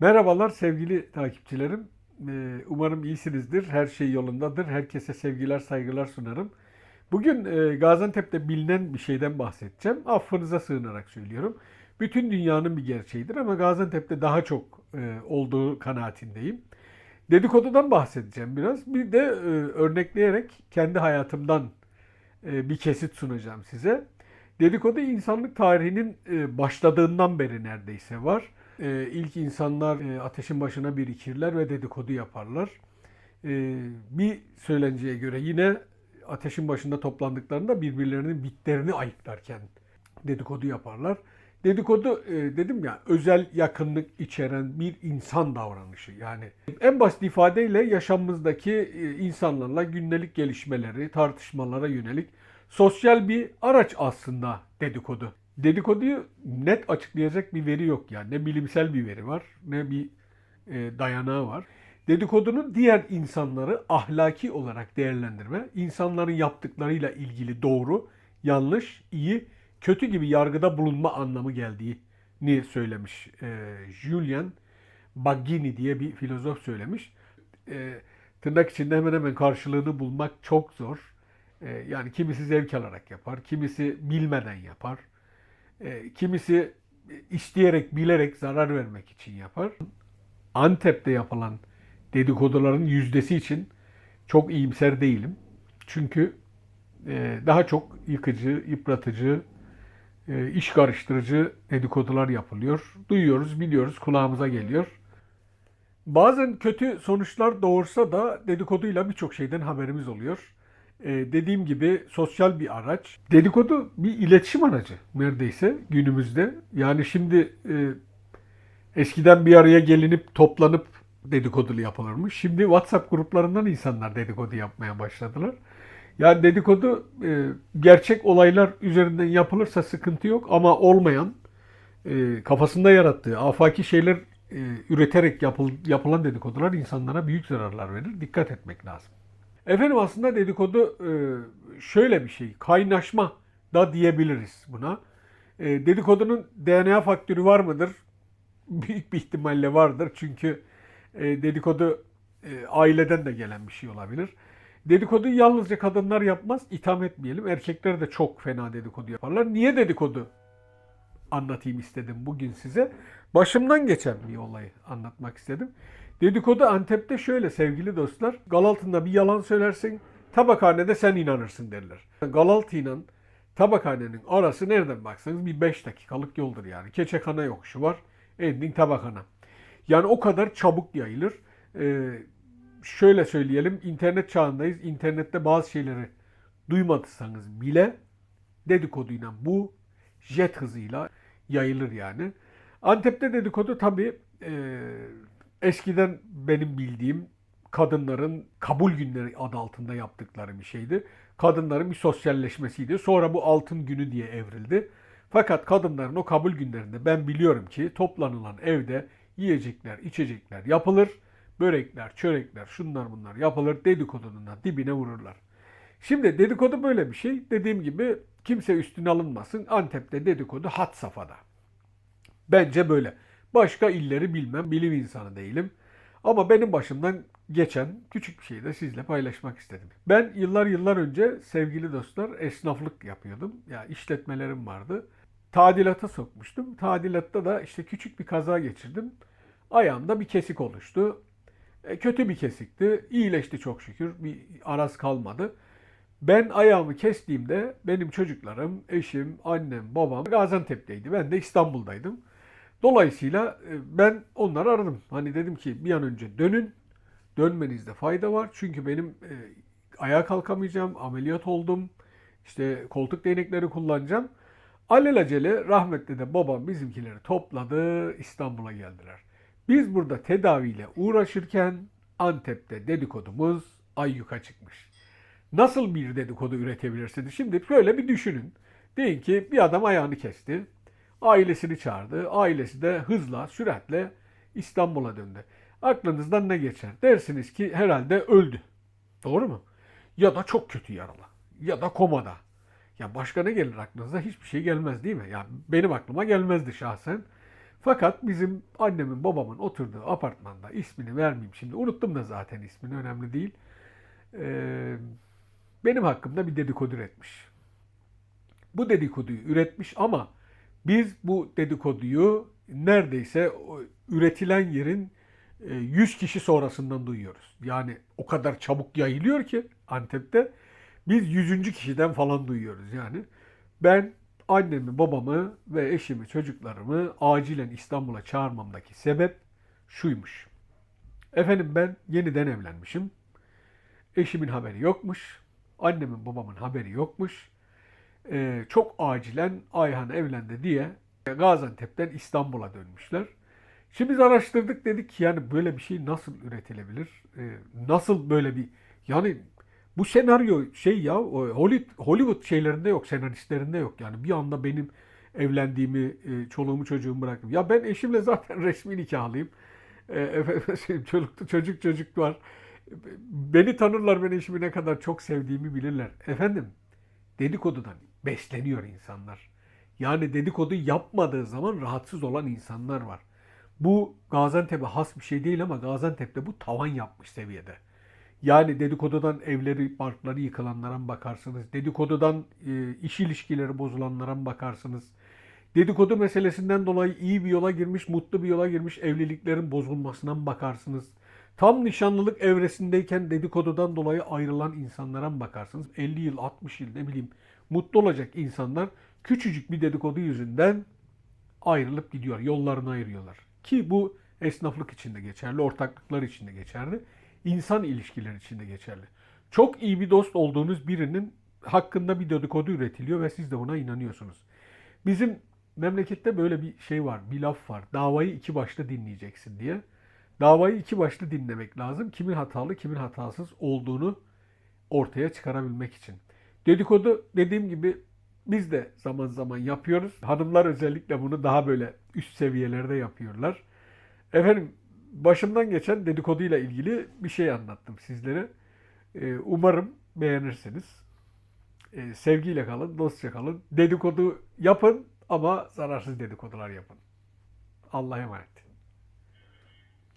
Merhabalar sevgili takipçilerim. Ee, Umarım iyisinizdir. Her şey yolundadır. Herkese sevgiler, saygılar sunarım. Bugün e, Gaziantep'te bilinen bir şeyden bahsedeceğim. Affınıza sığınarak söylüyorum. Bütün dünyanın bir gerçeğidir ama Gaziantep'te daha çok e, olduğu kanaatindeyim. Dedikodudan bahsedeceğim biraz. Bir de e, örnekleyerek kendi hayatımdan bir kesit sunacağım size. Dedikodu insanlık tarihinin başladığından beri neredeyse var. E, İlk insanlar e, ateşin başına birikirler ve dedikodu yaparlar. E, Bir söylenceye göre yine ateşin başında toplandıklarında birbirlerinin bitlerini ayıklarken dedikodu yaparlar. Dedikodu e, dedim ya özel yakınlık içeren bir insan davranışı. Yani en basit ifadeyle yaşamımızdaki e, insanlarla gündelik gelişmeleri, tartışmalara yönelik sosyal bir araç aslında dedikodu. Dedikoduyu net açıklayacak bir veri yok yani. Ne bilimsel bir veri var, ne bir e, dayanağı var. Dedikodunun diğer insanları ahlaki olarak değerlendirme, insanların yaptıklarıyla ilgili doğru, yanlış, iyi, kötü gibi yargıda bulunma anlamı geldiğini söylemiş. E, Julian Baggini diye bir filozof söylemiş. E, tırnak içinde hemen hemen karşılığını bulmak çok zor. E, yani kimisi zevk alarak yapar, kimisi bilmeden yapar, e, kimisi isteyerek, bilerek zarar vermek için yapar. Antep'te yapılan dedikoduların yüzdesi için çok iyimser değilim. Çünkü e, daha çok yıkıcı, yıpratıcı, e, iş karıştırıcı dedikodular yapılıyor. Duyuyoruz, biliyoruz, kulağımıza geliyor. Bazen kötü sonuçlar doğursa da dedikoduyla birçok şeyden haberimiz oluyor. Ee, dediğim gibi sosyal bir araç. Dedikodu bir iletişim aracı neredeyse günümüzde. Yani şimdi e, eskiden bir araya gelinip toplanıp dedikodulu yapılırmış. Şimdi WhatsApp gruplarından insanlar dedikodu yapmaya başladılar. Yani dedikodu e, gerçek olaylar üzerinden yapılırsa sıkıntı yok ama olmayan e, kafasında yarattığı afaki şeyler e, üreterek yapıl, yapılan dedikodular insanlara büyük zararlar verir. Dikkat etmek lazım. Efendim aslında dedikodu e, şöyle bir şey. Kaynaşma da diyebiliriz buna. E, dedikodunun DNA faktörü var mıdır? Büyük bir ihtimalle vardır. Çünkü e, dedikodu aileden de gelen bir şey olabilir. Dedikodu yalnızca kadınlar yapmaz. İtham etmeyelim. Erkekler de çok fena dedikodu yaparlar. Niye dedikodu anlatayım istedim bugün size. Başımdan geçen bir olayı anlatmak istedim. Dedikodu Antep'te şöyle sevgili dostlar. Galaltında bir yalan söylersin, tabakhanede sen inanırsın derler. Galaltı ile tabakhanenin arası nereden baksanız bir 5 dakikalık yoldur yani. Keçekana yokuşu var, ending tabakhana. Yani o kadar çabuk yayılır. Ee, şöyle söyleyelim, internet çağındayız. İnternette bazı şeyleri duymadıysanız bile dedikoduyla bu jet hızıyla yayılır yani. Antep'te dedikodu tabii e, eskiden benim bildiğim kadınların kabul günleri adı altında yaptıkları bir şeydi. Kadınların bir sosyalleşmesiydi. Sonra bu altın günü diye evrildi. Fakat kadınların o kabul günlerinde ben biliyorum ki toplanılan evde yiyecekler, içecekler yapılır. Börekler, çörekler, şunlar bunlar yapılır. Dedikodunun da dibine vururlar. Şimdi dedikodu böyle bir şey. Dediğim gibi kimse üstüne alınmasın. Antep'te dedikodu hat safhada. Bence böyle. Başka illeri bilmem, bilim insanı değilim. Ama benim başımdan geçen küçük bir şeyi de sizle paylaşmak istedim. Ben yıllar yıllar önce sevgili dostlar esnaflık yapıyordum. Ya yani işletmelerim vardı. Tadilata sokmuştum. Tadilatta da işte küçük bir kaza geçirdim. Ayağımda bir kesik oluştu. E, kötü bir kesikti. İyileşti çok şükür. Bir araz kalmadı. Ben ayağımı kestiğimde benim çocuklarım, eşim, annem, babam Gaziantep'teydi. Ben de İstanbul'daydım. Dolayısıyla e, ben onları aradım. Hani dedim ki bir an önce dönün. Dönmenizde fayda var. Çünkü benim e, ayağa kalkamayacağım. Ameliyat oldum. İşte koltuk değnekleri kullanacağım. Alelacele rahmetli de babam bizimkileri topladı. İstanbul'a geldiler. Biz burada tedaviyle uğraşırken Antep'te dedikodumuz ayyuka çıkmış. Nasıl bir dedikodu üretebilirsiniz? Şimdi şöyle bir düşünün. Deyin ki bir adam ayağını kesti. Ailesini çağırdı. Ailesi de hızla, süratle İstanbul'a döndü. Aklınızdan ne geçer? Dersiniz ki herhalde öldü. Doğru mu? Ya da çok kötü yaralı. Ya da komada. Ya başka ne gelir aklınıza? Hiçbir şey gelmez değil mi? Ya benim aklıma gelmezdi şahsen. Fakat bizim annemin babamın oturduğu apartmanda ismini vermeyeyim şimdi. Unuttum da zaten ismini önemli değil. Ee, benim hakkımda bir dedikodu üretmiş. Bu dedikoduyu üretmiş ama biz bu dedikoduyu neredeyse üretilen yerin e, 100 kişi sonrasından duyuyoruz. Yani o kadar çabuk yayılıyor ki Antep'te biz 100. kişiden falan duyuyoruz yani. Ben annemi, babamı ve eşimi, çocuklarımı acilen İstanbul'a çağırmamdaki sebep şuymuş. Efendim ben yeniden evlenmişim. Eşimin haberi yokmuş. Annemin, babamın haberi yokmuş. Ee, çok acilen Ayhan evlendi diye Gaziantep'ten İstanbul'a dönmüşler. Şimdi biz araştırdık dedik ki yani böyle bir şey nasıl üretilebilir? Ee, nasıl böyle bir yani bu senaryo şey ya Hollywood, şeylerinde yok, senaristlerinde yok. Yani bir anda benim evlendiğimi, e, çoluğumu çocuğumu bırakıp ya ben eşimle zaten resmi nikahlıyım. E, efendim, çocuk, çocuk çocuk var. Beni tanırlar, ben eşimi ne kadar çok sevdiğimi bilirler. Efendim, dedikodudan besleniyor insanlar. Yani dedikodu yapmadığı zaman rahatsız olan insanlar var. Bu Gaziantep'e has bir şey değil ama Gaziantep'te bu tavan yapmış seviyede. Yani dedikodudan evleri, parkları yıkılanlara bakarsınız? Dedikodudan e, iş ilişkileri bozulanlara bakarsınız? Dedikodu meselesinden dolayı iyi bir yola girmiş, mutlu bir yola girmiş evliliklerin bozulmasına mı bakarsınız? Tam nişanlılık evresindeyken dedikodudan dolayı ayrılan insanlara mı bakarsınız? 50 yıl, 60 yıl ne bileyim mutlu olacak insanlar küçücük bir dedikodu yüzünden ayrılıp gidiyor. Yollarını ayırıyorlar. Ki bu esnaflık için de geçerli, ortaklıklar için de geçerli, insan ilişkileri için de geçerli. Çok iyi bir dost olduğunuz birinin hakkında bir dedikodu üretiliyor ve siz de buna inanıyorsunuz. Bizim memlekette böyle bir şey var, bir laf var. Davayı iki başlı dinleyeceksin diye. Davayı iki başlı dinlemek lazım. Kimin hatalı, kimin hatasız olduğunu ortaya çıkarabilmek için. Dedikodu dediğim gibi biz de zaman zaman yapıyoruz. Hanımlar özellikle bunu daha böyle üst seviyelerde yapıyorlar. Efendim başımdan geçen dedikoduyla ilgili bir şey anlattım sizlere. Ee, umarım beğenirsiniz. Ee, sevgiyle kalın, dostça kalın. Dedikodu yapın ama zararsız dedikodular yapın. Allah'a emanet.